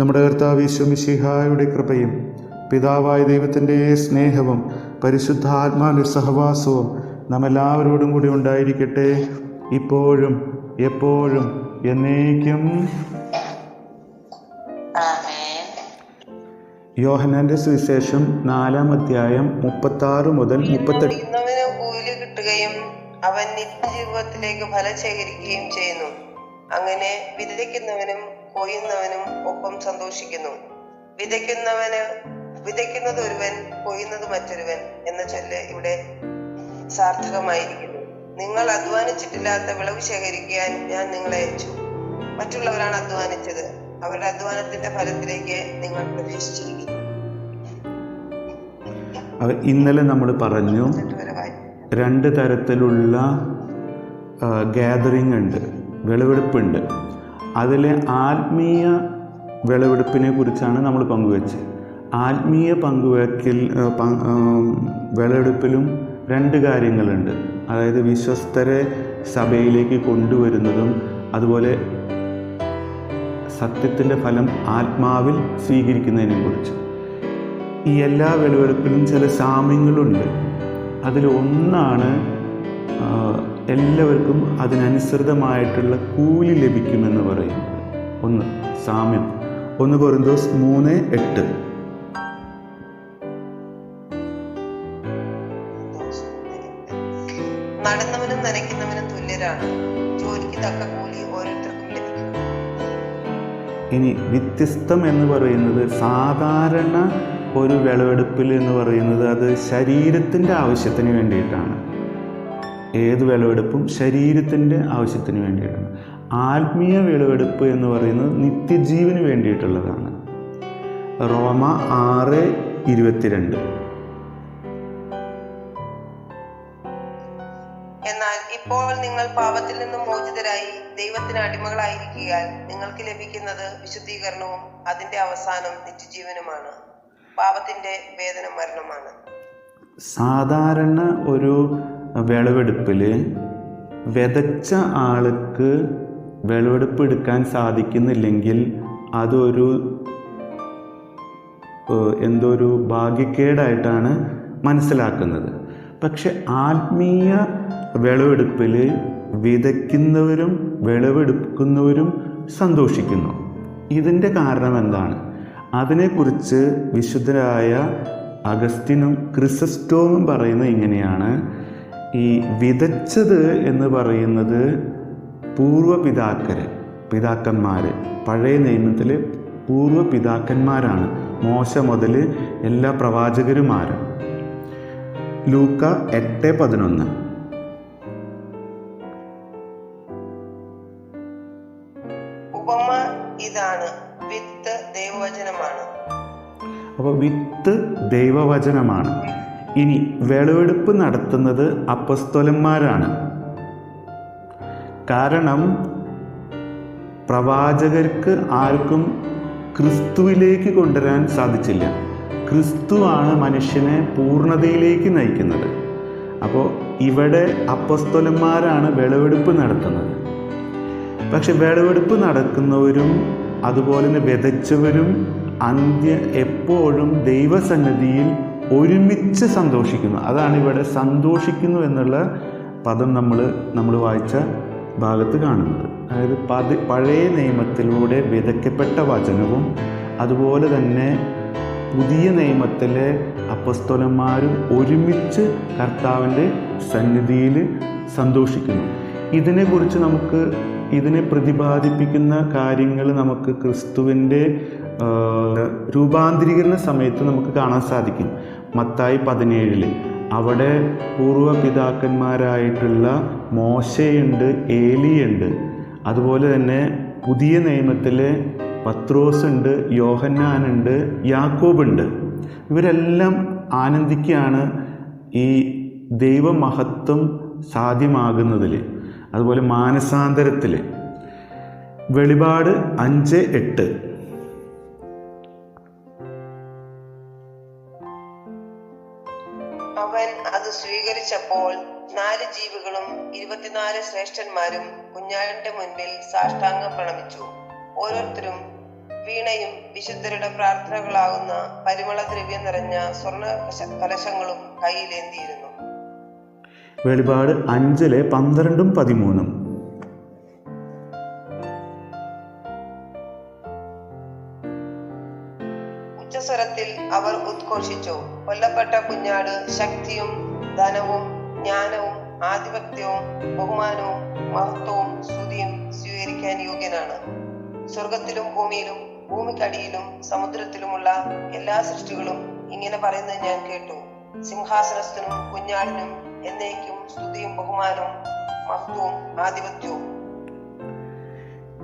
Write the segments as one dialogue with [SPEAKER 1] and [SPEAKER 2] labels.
[SPEAKER 1] നമ്മുടെ കർത്താവ് ഈശ്വമിഷിഹായുടെ കൃപയും പിതാവായ ദൈവത്തിന്റെ സ്നേഹവും പരിശുദ്ധ ആത്മാവിന്റെ സഹവാസവും നമ്മെല്ലാവരോടും എല്ലാവരോടും കൂടി ഉണ്ടായിരിക്കട്ടെ. ഇപ്പോഴും എപ്പോഴും എന്നേക്കും. യോഹനാന്റെ സുവിശേഷം നാലാം അധ്യായം മുപ്പത്തി മുതൽ മുപ്പത്തെട്ട്.
[SPEAKER 2] ചെയ്യുന്നവന് കൂലി കിട്ടുകയും അവൻ നിത്യജീവിതത്തിലേക്ക് ഫലം ശേഖരിക്കുകയും ചെയ്യുന്നു. അങ്ങനെ വിതയ്ക്കുന്നവനും കൊയ്യുന്നവനും ഒപ്പം സന്തോഷിക്കുന്നു. വിതയ്ക്കുന്നവന് വിതയ്ക്കുന്നത് ഒരുവൻ കൊയ്യുന്നത് മറ്റൊരുവൻ എന്ന ചൊല്ല് ഇവിടെ സാർത്ഥകമായിരിക്കുന്നു. നിങ്ങൾ അധ്വാനിച്ചിട്ടില്ലാത്ത വിളവ് ശേഖരിക്കാൻ ഞാൻ നിങ്ങളെ അയച്ചു. മറ്റുള്ളവരാണ് അധ്വാനിച്ചത്. അവരുടെ അധ്വാനത്തിന്റെ ഫലത്തിലേക്ക് നിങ്ങൾ പ്രവേശിച്ചിരിക്കുന്നു.
[SPEAKER 1] ഇന്നലെ നമ്മൾ പറഞ്ഞു രണ്ട് തരത്തിലുള്ള ഗ്യാതറിംഗ് ഉണ്ട് വിളവെടുപ്പുണ്ട്. അതിലെ ആത്മീയ വിളവെടുപ്പിനെ കുറിച്ചാണ് നമ്മൾ പങ്കുവെച്ചത്. ആത്മീയ പങ്കുവയ്ക്കൽ ആ, വിളവെടുപ്പിലും രണ്ട് കാര്യങ്ങളുണ്ട്. അതായത് വിശ്വസ്തരെ സഭയിലേക്ക് കൊണ്ടുവരുന്നതും അതുപോലെ സത്യത്തിന്റെ ഫലം ആത്മാവിൽ സ്വീകരിക്കുന്നതിനെ കുറിച്ച്. ഈ എല്ലാ വിളവെടുപ്പിലും ചില സാമ്യങ്ങളുണ്ട്. അതിൽ ഒന്നാണ് എല്ലാവർക്കും അതിനനുസൃതമായിട്ടുള്ള കൂലി ലഭിക്കുമെന്ന് പറയുന്നത് ഒന്ന് സാമ്യം. ഒന്ന് കൊറിന്തോസ് മൂന്ന് എട്ട്.
[SPEAKER 2] നടുന്നവനും നനയ്ക്കുന്നവനും തുല്യരാണ്. ജോലിക്ക് തക്ക കൂലി ഓരോരുത്തർക്കും ലഭിക്കും.
[SPEAKER 1] ഇനി വ്യത്യസ്തം എന്ന് പറയുന്നത് സാധാരണ ഒരു വിളവെടുപ്പിൽ എന്ന് പറയുന്നത് അത് ശരീരത്തിന്റെ ആവശ്യത്തിന് വേണ്ടിയിട്ടാണ്. ഏത് വിളവെടുപ്പും ശരീരത്തിന്റെ ആവശ്യത്തിന് വേണ്ടിയിട്ടാണ്. ആത്മീയ വിളവെടുപ്പ് എന്ന് പറയുന്നത് നിത്യജീവന് വേണ്ടിയിട്ടുള്ളതാണ്. റോമ ആറ് ഇരുപത്തിരണ്ട്.
[SPEAKER 2] എന്നാൽ ഇപ്പോൾ നിങ്ങൾ പാപത്തിൽ നിന്നും മോചിതരായി ദൈവത്തിന് അടിമകളായിരിക്കാൻ നിങ്ങൾക്ക് ലഭിക്കുന്നത് വിശുദ്ധീകരണവും അതിന്റെ അവസാനം നിത്യജീവനുമാണ്. പാപത്തിന്റെ വേദന മരണമാണ്.
[SPEAKER 1] സാധാരണ ഒരു വിളവെടുപ്പിൽ വിതച്ച ആൾക്ക് വിളവെടുപ്പ് എടുക്കാൻ സാധിക്കുന്നില്ലെങ്കിൽ അതൊരു എന്തോ ഒരു ഭാഗ്യക്കേടായിട്ടാണ് മനസ്സിലാക്കുന്നത്. പക്ഷെ ആത്മീയ വിളവെടുപ്പിൽ വിതയ്ക്കുന്നവരും വിളവെടുക്കുന്നവരും സന്തോഷിക്കുന്നു. ഇതിന്റെ കാരണം എന്താണ്? അതിനെക്കുറിച്ച് വിശുദ്ധരായ അഗസ്റ്റിനും ക്രിസസ്റ്റോമും പറയുന്നത് ഇങ്ങനെയാണ്. ഈ വിതച്ചത് എന്ന് പറയുന്നത് പൂർവപിതാക്കരെ പിതാക്കന്മാർ പഴയ നിയമത്തിൽ പൂർവ പിതാക്കന്മാരാണ് മോശ മുതൽ എല്ലാ പ്രവാചകരുമാരും. ലൂക്ക എട്ട് പതിനൊന്ന്.
[SPEAKER 2] ഉപമ ഇതാണ്. വിത്ത് ദൈവവചനമാണ്.
[SPEAKER 1] അപ്പോൾ വിത്ത് ദൈവവചനമാണ്. ഇനി വിളവെടുപ്പ് നടത്തുന്നത് അപ്പസ്തോലന്മാരാണ്. കാരണം പ്രവാചകർക്ക് ആർക്കും ക്രിസ്തുവിലേക്ക് കൊണ്ടുവരാൻ സാധിച്ചില്ല. ക്രിസ്തുവാണ് മനുഷ്യനെ പൂർണതയിലേക്ക് നയിക്കുന്നത്. അപ്പോൾ ഇവിടെ അപ്പസ്തോലന്മാരാണ് വിളവെടുപ്പ് നടത്തുന്നത്. പക്ഷെ വിളവെടുപ്പ് നടക്കുന്നവരും അതുപോലെ തന്നെ വിതച്ചവരും അന്ത്യ എപ്പോഴും ദൈവസന്നിധിയിൽ ഒരുമിച്ച് സന്തോഷിക്കുന്നു. അതാണ് ഇവിടെ സന്തോഷിക്കുന്നു എന്നുള്ള പദം നമ്മൾ നമ്മൾ വായിച്ച ഭാഗത്ത് കാണുന്നത്. അതായത് പതി പഴയ നിയമത്തിലൂടെ വിതയ്ക്കപ്പെട്ട വചനവും അതുപോലെ തന്നെ പുതിയ നിയമത്തിലെ അപ്പസ്തോലന്മാരും ഒരുമിച്ച് കർത്താവിന്റെ സന്നിധിയിൽ സന്തോഷിക്കുന്നു. ഇതിനെക്കുറിച്ച് നമുക്ക് ഇതിനെ പ്രതിപാദിപ്പിക്കുന്ന കാര്യങ്ങൾ നമുക്ക് ക്രിസ്തുവിന്റെ രൂപാന്തരീകരണ സമയത്ത് നമുക്ക് കാണാൻ സാധിക്കും. മത്തായി പതിനേഴിൽ അവിടെ പൂർവ പിതാക്കന്മാരായിട്ടുള്ള മോശയുണ്ട് ഏലിയുണ്ട്. അതുപോലെ തന്നെ പുതിയ നിയമത്തിൽ പത്രോസ് ഉണ്ട് യോഹന്നാനുണ്ട് യാക്കോബുണ്ട്. ഇവരെല്ലാം ആനന്ദിക്കുകയാണ് ഈ ദൈവമഹത്വം സാധ്യമാകുന്നതിൽ അതുപോലെ മാനസാന്തരത്തിൽ വെളിപാട് അഞ്ച് എട്ട്.
[SPEAKER 2] ഇരുപത്തിനാല് ശ്രേഷ്ഠന്മാരും കുഞ്ഞാടിന്റെ മുൻപിൽ സാഷ്ടാംഗം പ്രണമിച്ചു. ഓരോരുത്തരും വീണയും വിശുദ്ധരുടെ പ്രാർത്ഥനകളാകുന്ന പരിമള ദ്രവ്യം നിറഞ്ഞ സ്വർണ കശ- കലശങ്ങളും കയ്യിലേന്തിയിരുന്നു.
[SPEAKER 1] വെളിപാട് അഞ്ചിലെ പന്ത്രണ്ടും പതിമൂന്നും.
[SPEAKER 2] ഉച്ചസ്വരത്തിൽ അവർ ഉദ്ഘോഷിച്ചു. കൊല്ലപ്പെട്ട കുഞ്ഞാട് ശക്തിയും ധനവും ജ്ഞാനവും ആധിപത്യവും ബഹുമാനവും മഹത്വവും സ്തുതിയും സ്വീകരിക്കാൻ യോഗ്യനാണ്. സ്വർഗത്തിലും ഭൂമിയിലും ഭൂമിക്കടിയിലും സമുദ്രത്തിലുമുള്ള എല്ലാ സൃഷ്ടികളും ഇങ്ങനെ പറയുന്നത് ഞാൻ കേട്ടു. സിംഹാസനസ്ഥനും കുഞ്ഞാടിനും എന്നേക്കും സ്തുതിയും ബഹുമാനവും മഹത്വവും ആധിപത്യവും.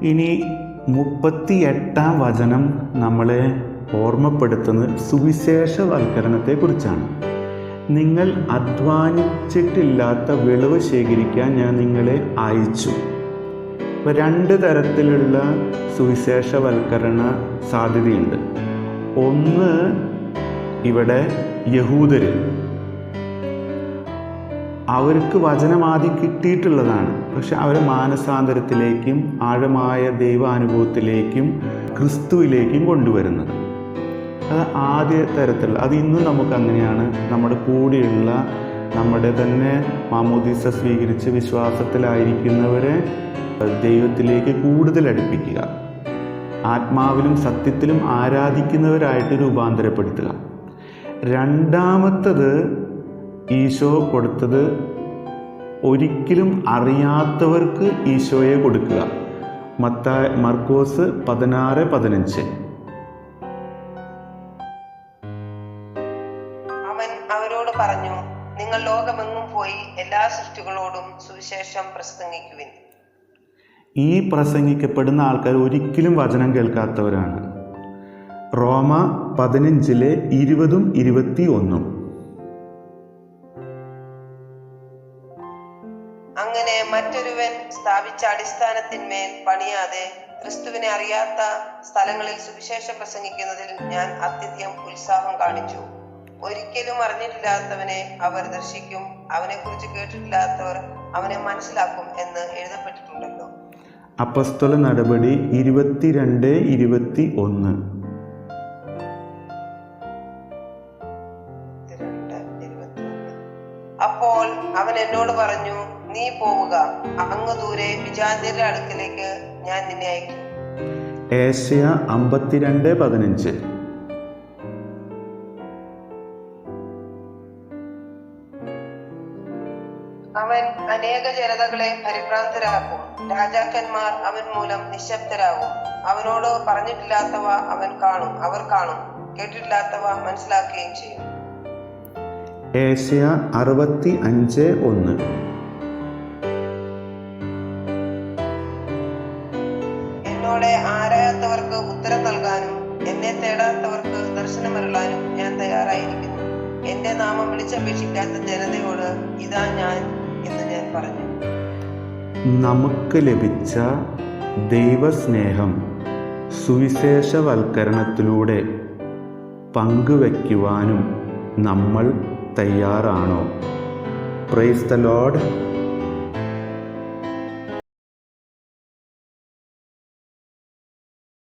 [SPEAKER 1] ഇനി മുപ്പത്തി എട്ടാം വചനം നമ്മളെ ഓർമ്മപ്പെടുത്തുന്നത് സുവിശേഷവൽക്കരണത്തെക്കുറിച്ചാണ്. നിങ്ങൾ അധ്വാനിച്ചിട്ടില്ലാത്ത വിളവ് ശേഖരിക്കാൻ ഞാൻ നിങ്ങളെ അയച്ചു. ഇപ്പം രണ്ട് തരത്തിലുള്ള സുവിശേഷവൽക്കരണ സാധ്യതയുണ്ട്. ഒന്ന് ഇവിടെ യഹൂദര്. അവർക്ക് വചനമാദി കിട്ടിയിട്ടുള്ളതാണ്. പക്ഷെ അവരെ മാനസാന്തരത്തിലേക്കും ആഴമായ ദൈവാനുഭവത്തിലേക്കും ക്രിസ്തുവിലേക്കും കൊണ്ടുവരുന്നത്. അത് ആദ്യ തരത്തിൽ അത് ഇന്നും നമുക്ക് അങ്ങനെയാണ്. നമ്മുടെ കൂടെയുള്ള നമ്മുടെ തന്നെ മാമോദീസ സ്വീകരിച്ച് വിശ്വാസത്തിലായിരിക്കുന്നവരെ ദൈവത്തിലേക്ക് കൂടുതൽ അടുപ്പിക്കുക. ആത്മാവിലും സത്യത്തിലും ആരാധിക്കുന്നവരായിട്ട് രൂപാന്തരപ്പെടുത്തുക. രണ്ടാമത്തത് ഈശോ കൊടുത്തത് ഒരിക്കലും അറിയാത്തവർക്ക് ഈശോയെ കൊടുക്കുക. മത്ത മർക്കോസ് പതിനാറ് പതിനഞ്ച്.
[SPEAKER 2] അവരോട് പറഞ്ഞു നിങ്ങൾ ലോകമെങ്ങും പോയി എല്ലാ സൃഷ്ടികളോടും സുവിശേഷം പ്രസംഗിക്കുവിൻ.
[SPEAKER 1] ഈ പ്രസംഗിക്കപ്പെടുന്ന ആൾക്കാർ ഒരിക്കലും വചനം കേൾക്കാത്തവരാണ്. റോമ പതിനഞ്ചിലെ ഇരുപതും ഇരുപത്തി ഒന്നും
[SPEAKER 2] അങ്ങനെ മറ്റൊരുവൻ സ്ഥാപിച്ച അടിസ്ഥാനത്തിന്മേൽ പണിയാതെ ക്രിസ്തുവിനെ അറിയാത്ത സ്ഥലങ്ങളിൽ സുവിശേഷം പ്രസംഗിക്കുന്നതിൽ ഞാൻ അത്യധികം ഉത്സാഹം കാണിച്ചു. ഒരിക്കലും അറിഞ്ഞിട്ടില്ലാത്തവനെ അവർ ദർശിക്കും അവനെ കുറിച്ച് കേട്ടിട്ടില്ലാത്തവർ അവനെ മനസ്സിലാക്കും എന്ന് എഴുതപ്പെട്ടിട്ടുണ്ടല്ലോ.
[SPEAKER 1] അപ്പസ്തല നടപടി ഇരുപത്തിരണ്ട് ഇരുപത്തി ഒന്ന്.
[SPEAKER 2] അപ്പോൾ അവൻ എന്നോട് പറഞ്ഞു നീ പോവുക. അങ്ങ് ദൂരെ വിജാന്തിയുടെ അടുക്കലേക്ക് ഞാൻ നിന്നെ അയക്കും.
[SPEAKER 1] ഏഷ്യ അമ്പത്തിരണ്ട് പതിനഞ്ച്.
[SPEAKER 2] ജനതകളെ പരിഭ്രാന്തരാക്കും. രാജാക്കന്മാർ അവൻ മൂലം നിശബ്ദരാകും. അവരോട് പറഞ്ഞിട്ടില്ലാത്തവ അവൻ കാണും. അവർ കാണും. കേട്ടിട്ടില്ലാത്തവ മനസ്സിലാക്കുകയും ചെയ്യും.
[SPEAKER 1] ഏഷ്യ അറുപത്തി അഞ്ച് ഒന്ന്.
[SPEAKER 2] എന്നോടെ ആരായാത്തവർക്ക് ഉത്തരം നൽകാനും എന്നെ തേടാത്തവർക്ക് ദർശനമരുളാനും ഞാൻ തയ്യാറായിരിക്കുന്നു. എന്റെ നാമം വിളിച്ചപേക്ഷിക്കാത്ത ജനതയോട് ഇതാ ഞാൻ എന്ന് ഞാൻ പറഞ്ഞു.
[SPEAKER 1] നമുക്ക് ലഭിച്ച ദൈവസ്നേഹം സുവിശേഷവൽക്കരണത്തിലൂടെ പങ്കുവയ്ക്കുവാനും നമ്മൾ തയ്യാറാണോ? Praise the load